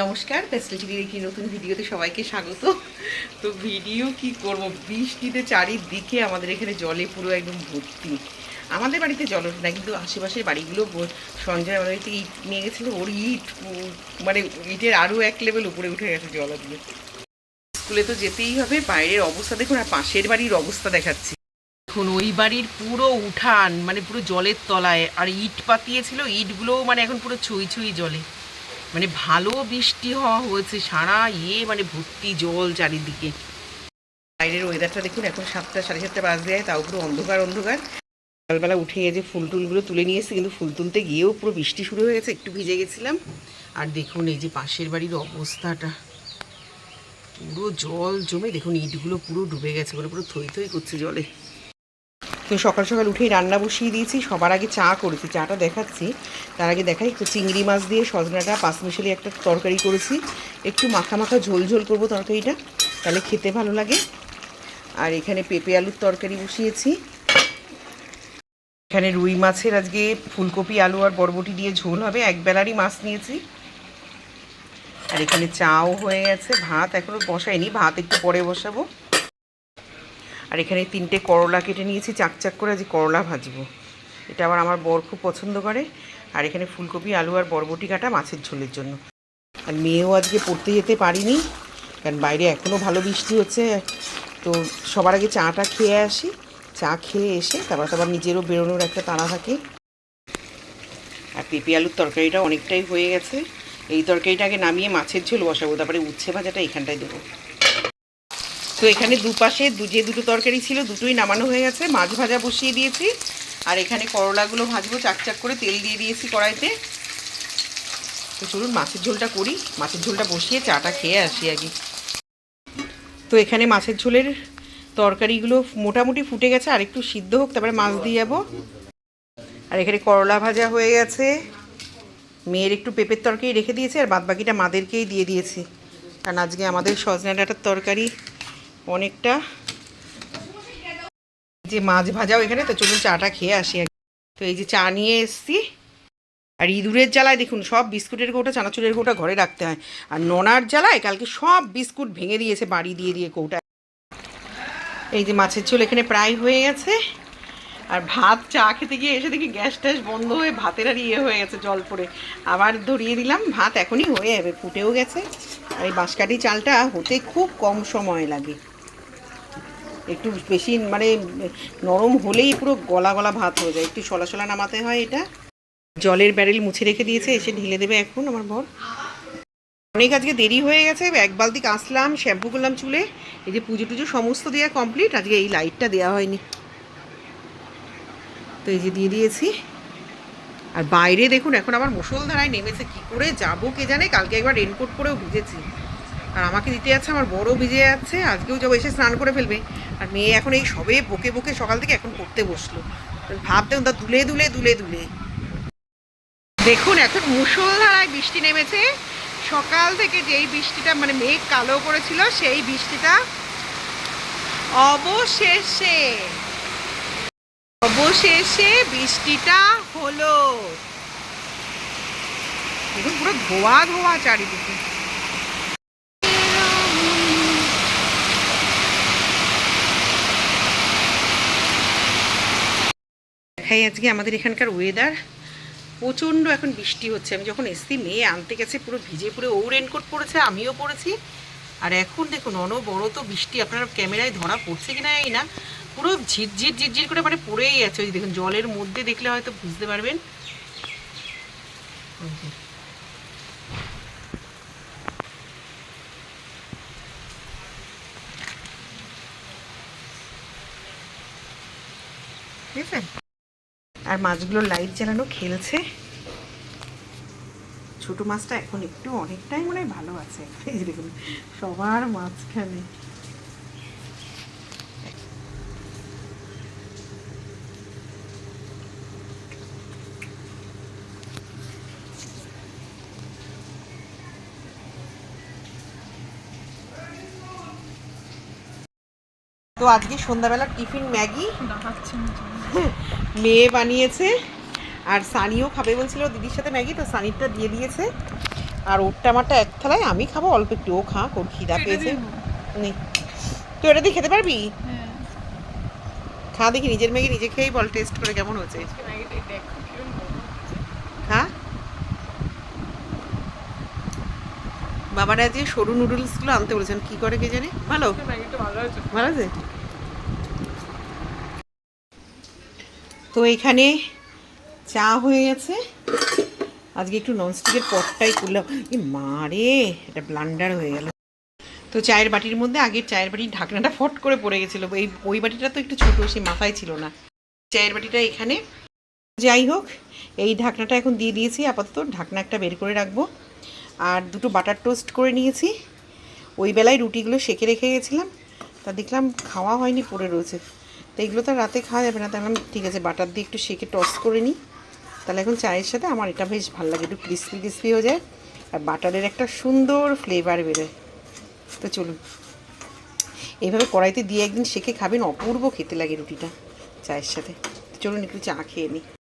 নমস্কার ফেস্টিভিটির একটি নতুন ভিডিওতে সবাইকে স্বাগত। তো ভিডিও কি করব? বৃষ্টিতে চারিদিকে আমাদের এখানে জলে পুরো একদম ভর্তি। আমাদের বাড়িতে জল ওঠে না, কিন্তু আশেপাশের বাড়িগুলো সঞ্জয় আমার বাড়িতে ইট নিয়ে গেছিল, ওর ইট মানে ইটের আরও এক লেভেল উপরে উঠে গেছে জল দিয়ে। স্কুলে তো যেতেই হবে, বাইরের অবস্থা দেখুন, আর পাশের বাড়ির অবস্থা দেখাচ্ছি। দেখুন, ওই বাড়ির পুরো উঠান মানে পুরো জলের তলায়, আর ইট পাতিয়েছিল, ইটগুলোও মানে এখন পুরো ছুঁই ছুঁই জলে। মানে ভালো বৃষ্টি হওয়া হয়েছে, সারা ইয়ে মানে ভর্তি জল চারিদিকে। বাইরের ওয়েদারটা দেখুন, এখন সাতটা, সাড়ে সাতটা বাজ দেয় তাও পুরো অন্ধকার অন্ধকার। সকালবেলা উঠে যে ফুল টুলগুলো তুলে নিয়ে এসেছি, কিন্তু ফুল তুলতে গিয়েও পুরো বৃষ্টি শুরু হয়ে গেছে, একটু ভিজে গেছিলাম। আর দেখুন এই যে পাশের বাড়ির অবস্থাটা, পুরো জল জমে, দেখুন ইটগুলো পুরো ডুবে গেছে বলে পুরো থই থই করছে জলে। তো সকাল সকাল উঠেই রান্না বসিয়ে দিয়েছি, সবার আগে চা করেছি, চাটা দেখাচ্ছি। তার আগে দেখাই, একটু চিংড়ি মাছ দিয়ে সজনাটা, পাঁচমিশালি একটা তরকারি করেছি। একটু মাখা মাখা ঝোল ঝোল করব তরকারিটা, তাহলে খেতে ভালো লাগে। আর এখানে পেঁপে আলুর তরকারি বসিয়েছি। এখানে রুই মাছের আজকে ফুলকপি, আলু আর বরবটি দিয়ে ঝোল হবে, এক বেলারই মাছ নিয়েছি। আর এখানে চাও হয়ে গেছে, ভাত এখনও বসাইনি ভাত একটু পরে বসাবো। আর এখানে তিনটে করলা কেটে নিয়েছি, চাক চাক করে আজ করলা ভাজবো। এটা আবার আমার বর খুব পছন্দ করে। আর এখানে ফুলকপি, আলু আর বরবটি কাটা মাছের ঝোলের জন্য। আর মেয়েও আজকে পড়তে যেতে পারিনি, কারণ বাইরে এখনও ভালো বৃষ্টি হচ্ছে। তো সবার আগে চাটা খেয়ে আসি। চা খেয়ে এসে তারপর তারপর নিজেরও বেরোনোর একটা তাড়া থাকে। আর পেঁপে আলুর তরকারিটা অনেকটাই হয়ে গেছে। এই তরকারিটা আগে নামিয়ে মাছের ঝোল বসাবো, তারপরে উচ্ছে ভাজাটা এখানটায় দেবো। তো এখানে দুপাশে দু যে দুটো তরকারি ছিল, দুটোই নামানো হয়ে গেছে। মাছ ভাজা বসিয়ে দিয়েছি। আর এখানে করলাগুলো ভাজবো চাকচাক করে তেল দিয়ে দিয়েছি কড়াইতে। তো চলুন, মাছের ঝোলটা করি। মাছের ঝোলটা বসিয়ে চাটা খেয়ে আসি আগে। তো এখানে মাছের ঝোলের তরকারিগুলো মোটামুটি ফুটে গেছে। আর একটু সিদ্ধ হোক, তারপরে মাছ দিয়ে যাব। আর এখানে করলা ভাজা হয়ে গেছে। মেয়ের একটু পেঁপের তরকারি রেখে দিয়েছে, আর বাদ বাকিটা মাদেরকেই দিয়ে দিয়েছি। কারণ আজকে আমাদের সজনা ডাঁটার তরকারি। অনেকটা। যে মাছ ভাজাও এখানে, তো চলুন চাটা খেয়ে আসি। তো এই যে চা নিয়ে এসছি। আর ইঁদুরের জ্বালায় দেখুন, সব বিস্কুটের কৌটা, চানাচুরের কৌটা ঘরে রাখতে হয়। আর ননার জ্বালায় কালকে সব বিস্কুট ভেঙে দিয়েছে, বাড়ি দিয়ে দিয়ে কৌটা। এই যে মাছের চুল এখানে প্রায় হয়ে গেছে। আর ভাত চা খেতে গিয়ে এসে দেখি গ্যাস ট্যাস বন্ধ হয়ে ভাতের আর ইয়ে হয়ে গেছে, জল পড়ে। আবার ধরিয়ে দিলাম, ভাত এখনই হয়ে যাবে, ফুটেও গেছে। আর এই বাঁশকাঠি চালটা হতে খুব কম সময় লাগে। একটু বেশি মানে নরম হলেই পুরো গলা গলা ভাত হয়ে যায়। একটু সলা সলা নামাতে হয় এটা। জলের ব্যারেল মুছে রেখে দিয়েছে, এসে ঢেলে দেবে এখন আমার বর। অনেক আজকে দেরি হয়ে গেছে, এক বালতি কাঁচলাম, শ্যাম্পু করলাম চুলে। এই যে পুজো টুজো সমস্ত দেওয়া কমপ্লিট, আজকে এই লাইটটা দেওয়া হয়নি। তো এই যে দিয়ে দিয়েছি। আর বাইরে দেখুন, এখন আবার মুসলধারায় নেমেছে, কি করে যাব কে জানে? কালকে একবার রেনকোট পরেও ভিজেছি। আর আমাকে দিতে যাচ্ছে, আমার বড় ভিজে যাচ্ছে, আজকেও যাব, এসে স্নান করে ফেলবে। আর মেয়ে এখন এই সবে বকে বকে সকাল থেকে এখন পড়তে বসল। ভাব দেখুন, তা দুলে দুলে দুলে দুলে। দেখুন, এখন মুসলধারায় বৃষ্টি নেমেছে। সকাল থেকে যেই বৃষ্টিটা মানে মেঘ কালো করেছিল, সেই বৃষ্টিটা অবশেষে অবশেষে বৃষ্টিটা হলো। দেখুন, পুরো ধোয়া ধোয়া চারিদিকে। দেখাই আজকে আমাদের এখানকার ওয়েদার প্রচণ্ড এখন বৃষ্টি হচ্ছে। আমি যখন এসছি, মেয়ে আনতে গেছে, পুরো ভিজে পুরো ও রেনকোট পরেছে, আমিও পরেছি। আর এখন দেখুন, অনবরত বৃষ্টি। আপনার ক্যামেরায় ধরা পড়ছে কিনা এই না। পুরো ঝিরঝির ঝিরঝির করে মানে পড়েই আছে। ওই দেখুন, জলের মধ্যে দেখলে হয়তো বুঝতে পারবেন। ওই যে। আর মাছগুলোর লাইট জ্বালানো খেলছে। ছোট মাছটা এখন একটু অনেকটাই মনে হয় ভালো আছে। এই দেখুন, সবার মাঝখানে। তো আজকে সন্ধ্যাবেলা টিফিন ম্যাগি। মেয়ে বানিয়েছে আর সানিও খাবে বলছিল দিদির সাথে ম্যাগি তো সানিরটা দিয়ে দিয়েছে। আর ওরটা আমারটা এক থালায় আমি খাব অল্প একটু ও খা ওর খিদা পেয়েছে। তুই ওটা দিয়ে খেতে পারবি? হ্যাঁ। খা দেখি নিজের ম্যাগি নিজে খেয়েই বল টেস্ট করে কেমন হচ্ছে। খা বাবারা যে সরু নুডলসগুলো আনতে বলেছেন কি করে কে জানে? ভালো? ভালো আছে। তো এখানে চা হয়ে গেছে। আজকে একটু ননস্টিকের পটটাই করলাম এ মারে এটা ব্লান্ডার হয়ে গেল। তো চায়ের বাটির মধ্যে আগের চায়ের বাটির ঢাকনাটা ফট করে পড়ে গেছিল। এই ওই বাটিটা তো একটু ছোটো সে মাথায় ছিল না। চায়ের বাটিটা এখানে। যাই হোক এই ঢাকনাটা এখন দিয়ে দিয়েছি। আপাতত ঢাকনা একটা বের করে রাখব। আর দুটো বাটার টোস্ট করে নিয়েছি। ওই বেলায় রুটিগুলো সেকে রেখে গেছিলাম। তা দেখলাম খাওয়া হয়নি, পড়ে রয়েছে। তো এগুলো তো রাতে খাওয়া যাবে না। তাই আমি ঠিক আছে, বাটার দিয়ে একটু সেকে টস করে নিই। তাহলে এখন চায়ের সাথে আমার এটা বেশ ভালো লাগে, একটু ক্রিসপি ক্রিসপি হয়ে যায়। আর বাটারের একটা সুন্দর ফ্লেভার বেরোয়। তো চলুন। এইভাবে কড়াইতে দিয়ে একদিন সেকে খাবেন, অপূর্ব খেতে লাগে রুটিটা চায়ের সাথে। চলুন একটু চা খেয়ে নিই।